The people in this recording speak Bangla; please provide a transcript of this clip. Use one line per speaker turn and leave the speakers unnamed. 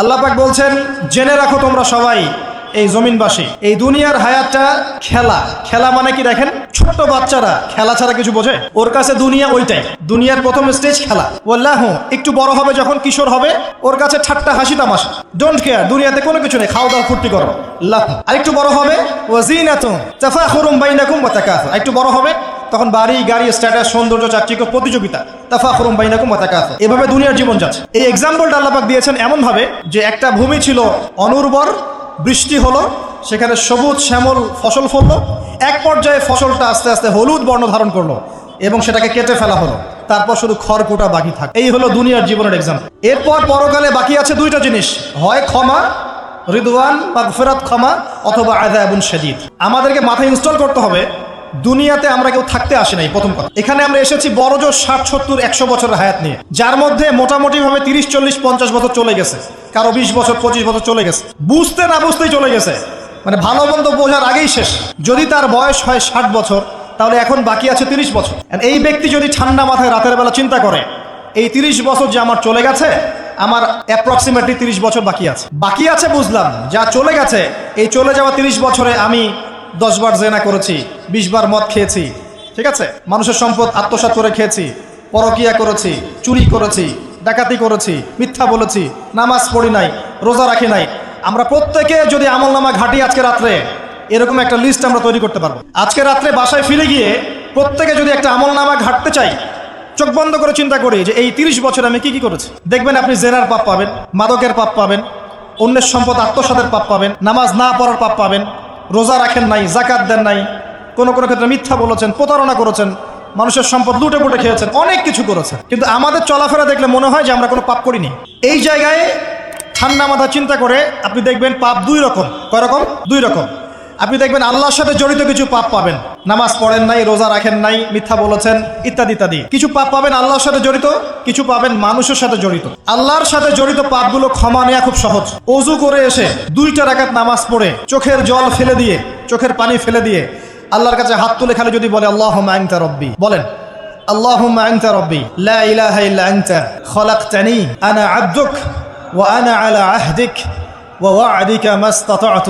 আল্লাহ পাক বলছেন, জেনে রাখো তোমরা সবাই, এই জমিনবাসী, এই দুনিয়ার হায়াতটা খেলা। খেলা মানে কি দেখেন? ছোট্ট বাচ্চারা খেলা ছাড়া কিছু বোঝে? ওর কাছে দুনিয়া ওইটাই। দুনিয়ার প্রথম স্টেজ খেলা। ওল্লাহ একটু বড় হবে যখন কিশোর হবে, ওর কাছে ঠাট্টা, হাসি, তামাশা। ডোন্ট কেয়ার দুনিয়াতে কোনো কিছু নেই খাওয়া দাওয়া ফুর্তি করো। লাভ আর একটু বড় হবে ওয়াজিনাতুম তাফাখুরুম বাইনাকুম ওয়া তাকাসুর একটু বড় হবে তখন বাড়ি, গাড়ি স্ট্যাটাস সৌন্দর্য, চাকচিক্য, প্রতিযোগিতা, তাফাখুরুম বাইনাকুম তাকাসুর। এভাবে দুনিয়ার জীবন যাচ্ছে। এই এক্সাম্পলটা আল্লাহ পাক দিয়েছেন এমন ভাবে যে একটা ভূমি ছিল অনুর্বর, বৃষ্টি হলো, সেখানে সবুজ শ্যামল ফসল ফললো, এক পর্যায়ে ফসলটা আস্তে আস্তে হলুদ বর্ণ ধারণ করল এবং সেটাকে কেটে ফেলা হলো। তারপর শুধু খড়কুটা বাকি থাকে। এই হলো দুনিয়ার জীবনের এক্সাম্পল এরপর পরকালে বাকি আছে দুইটা জিনিস। হয় ক্ষমা, রিদওয়ান বা ফেরাত ক্ষমা অথবা আয়দা এবং শাদীদ। আমাদেরকে মাথায় ইনস্টল করতে হবে দুনিয়াতে আমরা কেউ থাকতে আসি নাই, প্রথম কথা। এখানে আমরা এসেছি বড় জোর ষাট, সত্তর, একশো বছরের হায়াত নিয়ে, যার মধ্যে মোটামুটি ভাবে তিরিশ, চল্লিশ, পঞ্চাশ বছর চলে গেছে। কারও বিশ বছর, পঁচিশ বছর চলে গেছে। বুঝতে না বুঝতেই চলে গেছে। মানে ভালো মন্দ বোঝার আগেই শেষ। যদি তার বয়স হয় ষাট বছর, তাহলে এখন বাকি আছে তিরিশ বছর। এই ব্যক্তি যদি ঠান্ডা মাথায় রাতের বেলা চিন্তা করে, এই তিরিশ বছর যে আমার চলে গেছে, আমার অ্যাপ্রক্সিমেটলি তিরিশ বছর বাকি আছে। বাকি আছে বুঝলাম যা চলে গেছে, এই চলে যাওয়া তিরিশ বছরে আমি দশবার জেনা করেছি, বিশবার মদ খেয়েছি, ঠিক আছে? মানুষের সম্পদ আত্মসাৎ করে খেয়েছি, পরকিয়া করেছি, চুরি করেছি, ডাকাতি করেছি, মিথ্যা বলেছি, নামাজ পড়ি নাই, রোজা রাখি নাই। আমরা প্রত্যেকে যদি আমল নামা ঘাটি আজকে রাত্রে, এরকম একটা লিস্ট আমরা তৈরি করতে পারব। আজকে রাত্রে বাসায় ফিরে গিয়ে প্রত্যেকে যদি একটা আমল নামা ঘাটতে চাই, চোখ বন্ধ করে চিন্তা করি যে এই তিরিশ বছর আমি কি কি করেছি। দেখবেন আপনি জেনার পাপ পাবেন, মাদকের পাপ পাবেন, অন্যের সম্পদ আত্মসাতের পাপ পাবেন, নামাজ না পড়ার পাপ পাবেন রোজা রাখেন নাই জাকাত দেন নাই, কোনো কোনো ক্ষেত্রে মিথ্যা বলেছেন, প্রতারণা করেছেন, মানুষের সম্পদ লুটে পুটে খেয়েছেন, অনেক কিছু করেছেন। কিন্তু আমাদের চলাফেরা দেখলে মনে হয় যে আমরা কোনো পাপ করিনি। এই জায়গায় ঠান্ডা মাথা চিন্তা করে আপনি দেখবেন পাপ দুই রকম। কয় রকম? দুই রকম। আপনি দেখবেন আল্লাহর সাথে জড়িত কিছু পাপ পাবেন নামাজ পড়েন নাই রোজা রাখেন নাই মিথ্যা বলেছেন ইত্যাদি ইত্যাদি কিছু পাপ পাবেন আল্লাহর সাথে জড়িত কিছু পাবেন মানুষের সাথে জড়িত আল্লাহর সাথে জড়িত পাপগুলো ক্ষমা নেওয়া খুব সহজ অজু করে এসে দুইটা রাকাত নামাজ পড়ে চোখের জল ফেলে দিয়ে চোখের পানি ফেলে দিয়ে আল্লাহর কাছে হাত তুলে খালি যদি বলে আল্লাহ আংতা রব্বি বলেন اللهم أنت ربي لا إله إلا أنت خلقتني أنا عبدك وأنا على عهدك ووعدك ما استطعت